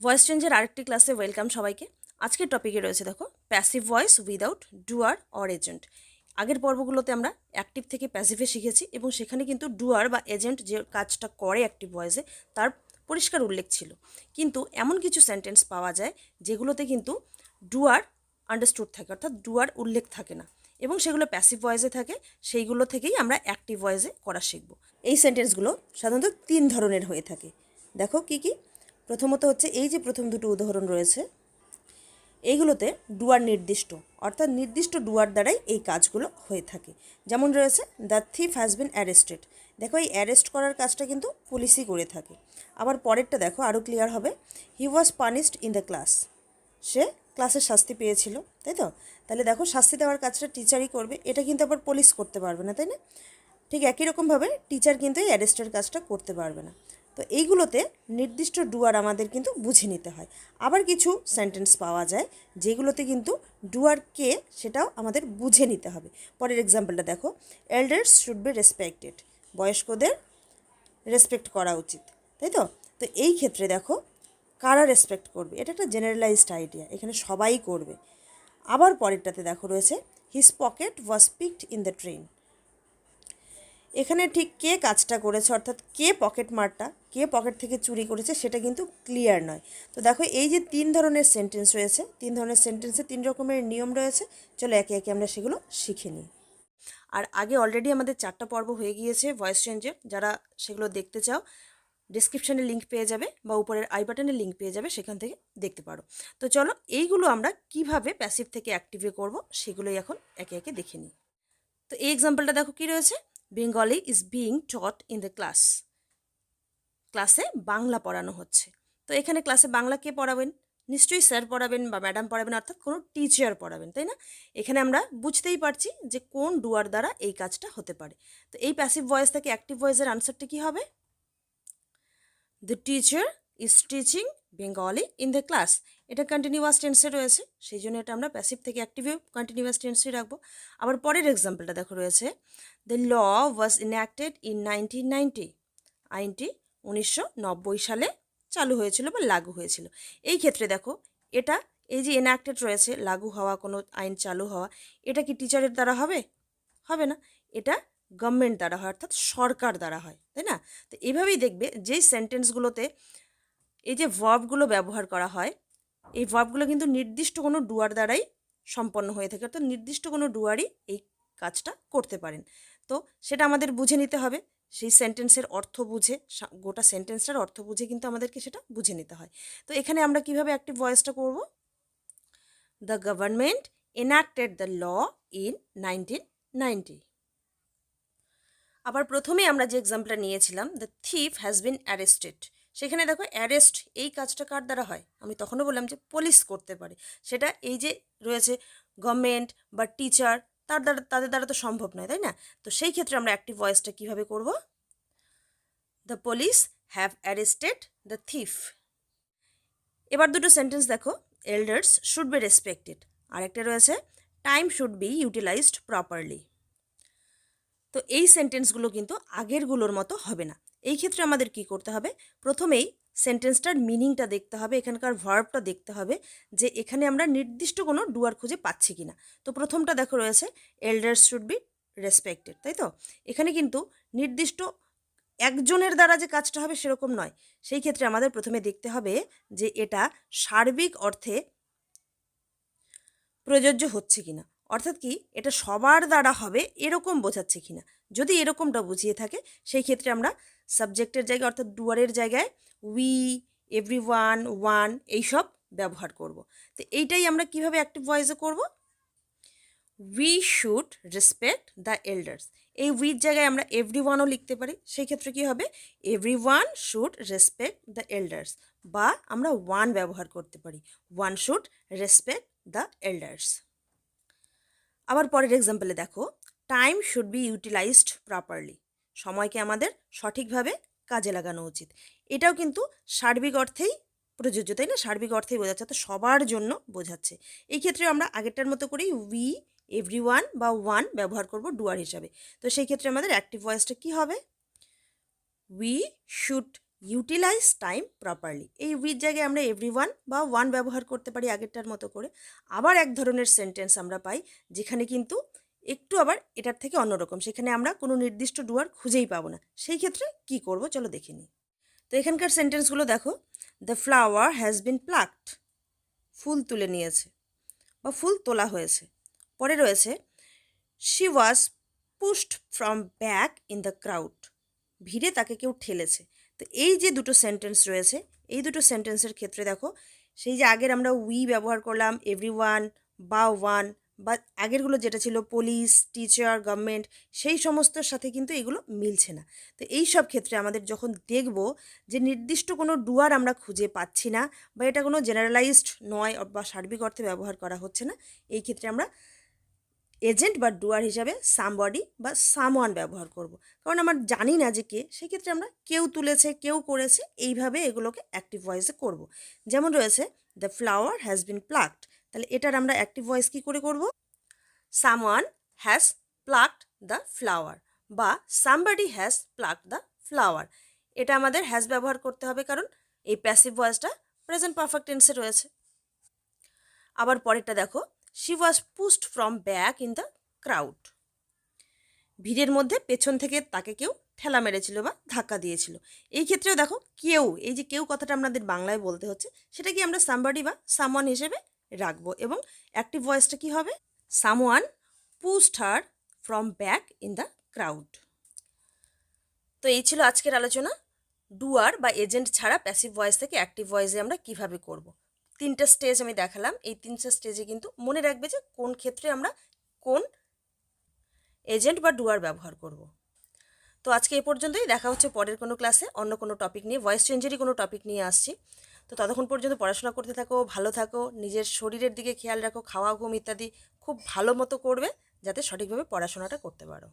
Voice চেঞ্জের আরেকটি ক্লাসে ওয়েলকাম সবাইকে। আজকের টপিকে রয়েছে দেখো passive voice without doer or agent আগের পর্বগুলোতে আমরা অ্যাক্টিভ থেকে প্যাসিভে শিখেছি এবং সেখানে কিন্তু ডুয়ার বা এজেন্ট যে কাজটা করে অ্যাক্টিভ ভয়েসে তার পরিষ্কার উল্লেখ ছিল। কিন্তু এমন কিছু সেন্টেন্স পাওয়া যায় যেগুলোতে কিন্তু ডুয়ার আন্ডারস্টুড থাকে, অর্থাৎ ডুয়ার উল্লেখ থাকে না এবং সেগুলো প্যাসিভ ভয়েসে থাকে, সেইগুলো থেকেই আমরা অ্যাক্টিভ ভয়েসে করা শিখব। এই সেন্টেন্সগুলো সাধারণত তিন ধরনের হয়ে থাকে। দেখো কি কি? প্রথমত হচ্ছে এই যে প্রথম দুটো উদাহরণ রয়েছে এইগুলোতে ডুয়ার নির্দিষ্ট, অর্থাৎ নির্দিষ্ট ডুয়ার দ্বারাই এই কাজগুলো হয়ে থাকে। যেমন রয়েছে, the thief has been arrested. দেখো, এই অ্যারেস্ট করার কাজটা কিন্তু পুলিশই করে থাকে। আবার পরেরটা দেখো আরও ক্লিয়ার হবে। He was punished in the class. সে ক্লাসের শাস্তি পেয়েছিল, তাই তো? তাহলে দেখো, শাস্তি দেওয়ার কাজটা টিচারই করবে, এটা কিন্তু আবার পুলিশ করতে পারবে না, তাই না? ঠিক একই রকমভাবে টিচার কিন্তু এই অ্যারেস্টের কাজটা করতে পারবে না। তো এইগুলোতে নির্দিষ্ট ডুয়ার আমাদের কিন্তু বুঝে নিতে হয়। আবার কিছু সেন্টেন্স পাওয়া যায়, যেগুলোতে কিন্তু ডুয়ার কে সেটাও আমাদের বুঝে নিতে হবে। পরের এক্সাম্পলটা দেখো এল্ডার্স শুড বি রেসপেক্টেড বয়স্কদের রেসপেক্ট করা উচিত, তাই তো? তো এই ক্ষেত্রে দেখো, কারা রেসপেক্ট করবে? এটা একটা জেনারেলাইজড আইডিয়া এখানে সবাই করবে। আবার পরেরটাতে দেখো রয়েছে his pocket was picked in the train এখানে ঠিক কে কাজটা করেছে, অর্থাৎ কে পকেট মারটা, কে পকেট থেকে চুরি করেছে সেটা কিন্তু ক্লিয়ার নয়। তো দেখো, এই যে তিন ধরনের সেন্টেন্স রয়েছে, তিন ধরনের সেন্টেন্সে তিন রকমের নিয়ম রয়েছে, চলো একে একে আমরা সেগুলো শিখে নিই। আর আগে অলরেডি আমাদের চারটা পর্ব হয়ে গিয়েছে ভয়েস চেঞ্জের যারা সেগুলো দেখতে চাও ডিসক্রিপশানে লিঙ্ক পেয়ে যাবে বা উপরের আই বাটনে লিঙ্ক পেয়ে যাবে, সেখান থেকে দেখতে পারো। তো চলো, এইগুলো আমরা কীভাবে প্যাসিভ থেকে অ্যাক্টিভে করব, সেগুলোই এখন একে একে দেখে নিই। তো এই এক্সাম্পলটা দেখো কি রয়েছে? Bengali is being taught in the class ক্লাসে বাংলা পড়ানো হচ্ছে। তো এখানে ক্লাসে বাংলা কে পড়াবেন? নিশ্চয়ই স্যার পড়াবেন বা ম্যাডাম পড়াবেন, অর্থাৎ কোনো টিচার পড়াবেন, তাই না? এখানে আমরা বুঝতেই পারছি যে কোন ডুয়ার দ্বারা এই কাজটা হতে পারে। তো এই প্যাসিভ ভয়েস থেকে অ্যাক্টিভ ভয়েসের আনসারটা কী হবে? The teacher is teaching Bengali in the class এটা কন্টিনিউয়াস টেন্সে রয়েছে, সেই জন্য এটা আমরা প্যাসিভ থেকে অ্যাক্টিভে কন্টিনিউয়াস টেন্সে রাখব। আবার পরের এক্সাম্পলটা দেখো রয়েছে। The law was enacted in nineteen ninety আইনটি উনিশশো নব্বই সালে চালু হয়েছিল বা লাগু হয়েছিল। এই ক্ষেত্রে দেখো, এটা, এই যে এনঅ্যাক্টেড রয়েছে, লাগু হওয়া, কোনো আইন চালু হওয়া, এটা কি টিচারের দ্বারা হবে? হবে না। এটা গভর্নমেন্ট দ্বারা হয়, অর্থাৎ সরকার দ্বারা হয়, তাই না? তো এভাবেই দেখবে, যেই সেন্টেন্সগুলোতে এই যে ভার্বগুলো ব্যবহার করা হয় এই ভাবগুলো কিন্তু নির্দিষ্ট কোনো ডুয়ার দ্বারাই সম্পন্ন হয়ে থাকে। অর্থাৎ নির্দিষ্ট কোনো ডুয়ারই এই কাজটা করতে পারেন। তো সেটা আমাদের বুঝে নিতে হবে। সেই সেন্টেন্সের অর্থ বুঝে গোটা সেন্টেন্সটার অর্থ বুঝে কিন্তু আমাদেরকে সেটা বুঝে নিতে হয়। তো এখানে আমরা কীভাবে অ্যাক্টিভ ভয়েসটা করব? The government enacted the law in nineteen ninety আবার প্রথমে আমরা যে এক্সাম্পলটা নিয়েছিলাম the thief has been arrested সেখানে দেখো অ্যারেস্ট এই কাজটা কার দ্বারা হয়? আমি তখনও বললাম যে পুলিশ করতে পারে। সেটা এই যে রয়েছে গভর্নমেন্ট বা টিচার তার দ্বারা, তাদের দ্বারা তো সম্ভব নয়, তাই না? তো সেই ক্ষেত্রে আমরা অ্যাক্টিভ ভয়েসটা কীভাবে করব? The police have arrested the thief এবার দুটো সেন্টেন্স দেখো। এল্ডার্স শুড বি রেসপেক্টেড আর একটা রয়েছে time should be utilised properly তো এই সেন্টেন্সগুলো কিন্তু আগেরগুলোর মতো হবে না। এই ক্ষেত্রে আমাদের কি করতে হবে? প্রথমেই সেন্টেন্সটার মিনিংটা দেখতে হবে, এখানকার ভার্বটা দেখতে হবে যে এখানে আমরা নির্দিষ্ট কোনো ডুয়ার খুঁজে পাচ্ছি কিনা। তো প্রথমটা দেখো রয়েছে এল্ডার্স শুড বি রেসপেক্টেড তাই তো? এখানে কিন্তু নির্দিষ্ট একজনের দ্বারা যে কাজটা হবে সেরকম নয়। সেই ক্ষেত্রে আমাদের প্রথমে দেখতে হবে যে এটা সার্বিক অর্থে প্রযোজ্য হচ্ছে কিনা। অর্থাৎ কি, এটা সবার দ্বারা হবে, এরকম বোঝাচ্ছে কিনা। যদি এরকমটা বুঝিয়ে থাকে, সেই ক্ষেত্রে আমরা সাবজেক্টের জায়গায় অর্থাৎ ডুয়ারের জায়গায় উই এভরি ওয়ান ওয়ান এইসব ব্যবহার করব। তো এইটাই আমরা কীভাবে অ্যাক্টিভ ভয়েসে করব? We should respect the elders এই উইর জায়গায় আমরা এভরি ওয়ানও লিখতে পারি। সেই ক্ষেত্রে কী হবে? Everyone should respect the elders বা আমরা ওয়ান ব্যবহার করতে পারি। One should respect the elders আবার পরের এক্সাম্পলে দেখো। Time should be utilised properly সময়কে আমাদের সঠিকভাবে কাজে লাগানো উচিত। এটাও কিন্তু সার্বিক অর্থেই প্রযোজ্য, তাই না? সার্বিক অর্থেই বোঝাচ্ছে তো সবার জন্য বোঝাচ্ছে। এই ক্ষেত্রে আমরা আগেরটার মতো করেই উই এভরি ওয়ান বা ওয়ান ব্যবহার করব ডুয়ার হিসাবে। তো সেই ক্ষেত্রে আমাদের অ্যাক্টিভ ভয়েসটা কী হবে? We should utilise time properly এই উইথ জায়গায় আমরা এভরি ওয়ান বা ওয়ান ব্যবহার করতে পারি আগেরটার মতো করে। আবার এক ধরনের সেন্টেন্স আমরা পাই, যেখানে কিন্তু একটু আবার এটার থেকে অন্যরকম সেখানে আমরা কোনো নির্দিষ্ট ডুয়ার খুঁজেই পাবো না। সেই ক্ষেত্রে কি করব? চলো দেখে নিই। তো এখানকার সেন্টেন্সগুলো দেখো। The flower has been plucked ফুল তুলে নিয়েছে বা ফুল তোলা হয়েছে। পরে রয়েছে she was pushed from back in the crowd ভিড়ে তাকে কেউ ঠেলেছে। তো এই যে দুটো সেন্টেন্স রয়েছে, এই দুটো সেন্টেন্সের ক্ষেত্রে দেখো, সেই যে আগের আমরা উই ব্যবহার করলাম এভরি ওয়ান বা ওয়ান বা আগেরগুলো যেটা ছিল পুলিশ টিচার গভর্নমেন্ট সেই সমস্তর সাথে কিন্তু এগুলো মিলছে না তো এই সব ক্ষেত্রে আমাদের যখন দেখব যে নির্দিষ্ট কোনো ডুয়ার আমরা খুঁজে পাচ্ছি না বা এটা কোনো জেনারেলাইজড নয় বা সার্বিক অর্থে ব্যবহার করা হচ্ছে না, এই ক্ষেত্রে আমরা এজেন্ট বা ডুয়ার হিসাবে সামবডি বা সামওয়ান ব্যবহার করব। কারণ আমরা জানি না যে কে, সেক্ষেত্রে আমরা কেউ তুলেছে, কেউ করেছে, এইভাবে এগুলোকে অ্যাক্টিভ ভয়েসে করব। যেমন রয়েছে the flower has been plucked তাহলে এটার আমরা অ্যাক্টিভ ভয়েস কী করে করব? Someone has plucked the flower বা somebody has plucked the flower এটা আমাদের হ্যাজ ব্যবহার করতে হবে কারণ এই প্যাসিভ ভয়েসটা প্রেজেন্ট পারফেক্ট টেন্সে রয়েছে। আবার পরেরটা দেখো she was pushed from back in the crowd ভিড়ের মধ্যে পেছন থেকে তাকে কেউ ঠেলা মেরেছিল বা ধাক্কা দিয়েছিল। এই ক্ষেত্রেও দেখো, কেউ, এই যে কেউ কথাটা আমাদের বাংলায় বলতে হচ্ছে, সেটা কি আমরা সামবাডি বা সামওয়ান হিসেবে রাখব। এবং অ্যাক্টিভ ভয়েসটা কি হবে? Someone pushed her from back in the crowd তো এই ছিল আজকের আলোচনা। ডুয়ার বা এজেন্ট ছাড়া প্যাসিভ ভয়েস থেকে অ্যাক্টিভ ভয়েসে আমরা কীভাবে করব। তিনটে স্টেজ আমি দেখালাম। এই তিনটে স্টেজে কিন্তু মনে রাখবে যে কোন ক্ষেত্রে আমরা কোন এজেন্ট বা ডুয়ার ব্যবহার করব। তো আজকে এই পর্যন্তই। দেখা হচ্ছে পরের কোনো ক্লাসে অন্য কোনো টপিক নিয়ে ভয়েস চেঞ্জেরই কোনো টপিক নিয়ে আসছি। তো ততক্ষণ পর্যন্ত পড়াশোনা করতে থাকো, ভালো থাকো, নিজের শরীরের দিকে খেয়াল রাখো, খাওয়া, ঘুম ইত্যাদি খুব ভালো মতো করবে যাতে সঠিকভাবে পড়াশোনাটা করতে পারো।